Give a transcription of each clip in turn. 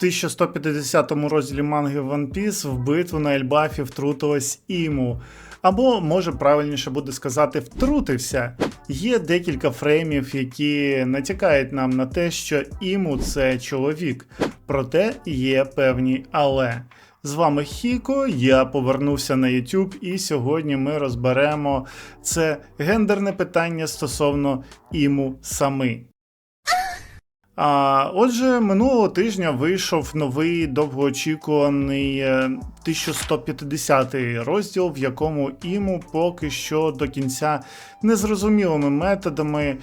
1150 розділі манги One Piece в битву на Ельбафі втрутилась Іму. Або, може, правильніше буде сказати, втрутився. Є декілька фреймів, які натякають нам на те, що Іму це чоловік. Проте є певні але. З вами Хіко, я повернувся на YouTube, і сьогодні ми розберемо це гендерне питання стосовно Іму сами. А, отже, минулого тижня вийшов новий довгоочікуваний 1150-й розділ, в якому Іму поки що до кінця незрозумілими методами е,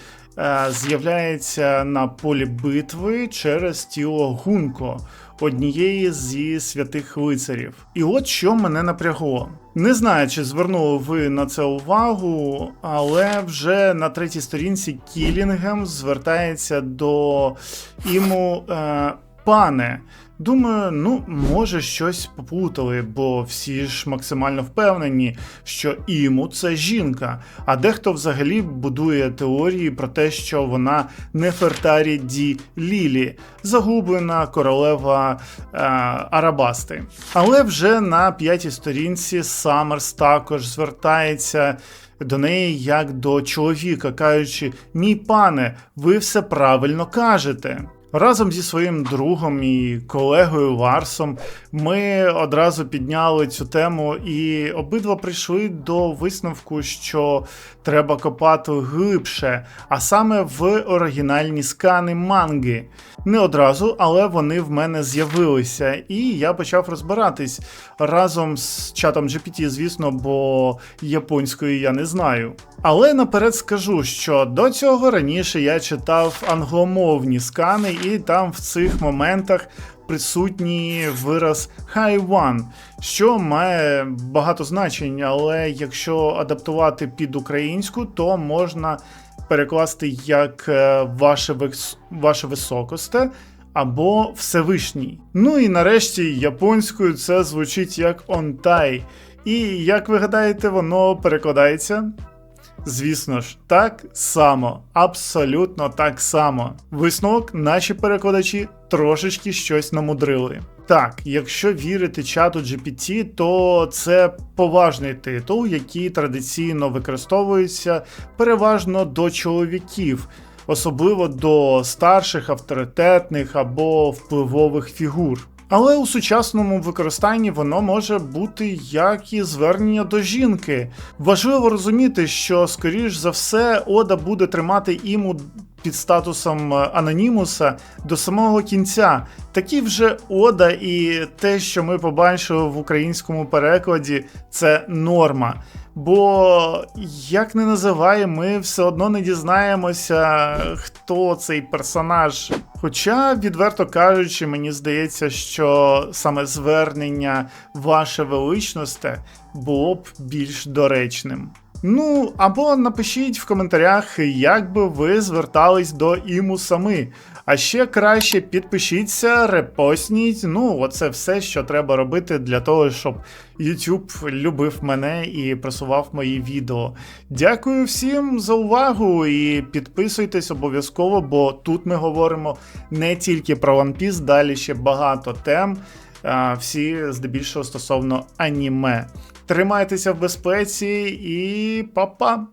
з'являється на полі битви через тіло Гунко, однієї зі святих лицарів. І от що мене напрягло. Не знаю, чи звернули ви на це увагу, але вже на третій сторінці Кілінгем звертається до Іму е, пане. Думаю, ну може щось попутали, бо всі ж максимально впевнені, що Іму це жінка. А дехто взагалі будує теорії про те, що вона Нефертарі Ді Лілі, загублена королева е, Арабасти. Але вже на п'ятій сторінці Саммерс також звертається. До неї як до чоловіка, кажучи: мій пане, ви все правильно кажете. Разом зі своїм другом і колегою Ларсом ми одразу підняли цю тему і обидва прийшли до висновку, що треба копати глибше, а саме в оригінальні скани манги. Не одразу, але вони в мене з'явилися, і я почав розбиратись разом з чатом GPT, звісно, бо японської я не знаю. Але наперед скажу, що до цього раніше я читав англомовні скани, і там в цих моментах присутній вираз High One, що має багато значень, але якщо адаптувати під українську, то можна перекласти як е, ваше, ваше високосте. Або Всевишній. Ну і нарешті японською це звучить як онтай. І як ви гадаєте, воно перекладається? Звісно ж, так само, абсолютно так само. Висновок наші перекладачі трошечки щось намудрили. Так, якщо вірити чату GPT, то це поважний титул, який традиційно використовується переважно до чоловіків, особливо до старших авторитетних або впливових фігур. Але у сучасному використанні воно може бути як і звернення до жінки. Важливо розуміти, що, скоріш за все, Ода буде тримати іму під статусом анонімуса до самого кінця. Такі вже Ода і те, що ми побачили в українському перекладі, це норма. Бо як не називає, ми все одно не дізнаємося, хто цей персонаж. Хоча, відверто кажучи, мені здається, що саме звернення ваше величносте було б більш доречним. Ну, або напишіть в коментарях, як би ви звертались до іму сами. А ще краще підпишіться, репостніть. Ну, оце все, що треба робити для того, щоб YouTube любив мене і просував мої відео. Дякую всім за увагу і підписуйтесь обов'язково, бо тут ми говоримо не тільки про One Piece, далі ще багато тем. Всі здебільшого стосовно аніме. Тримайтеся в безпеці і па-па!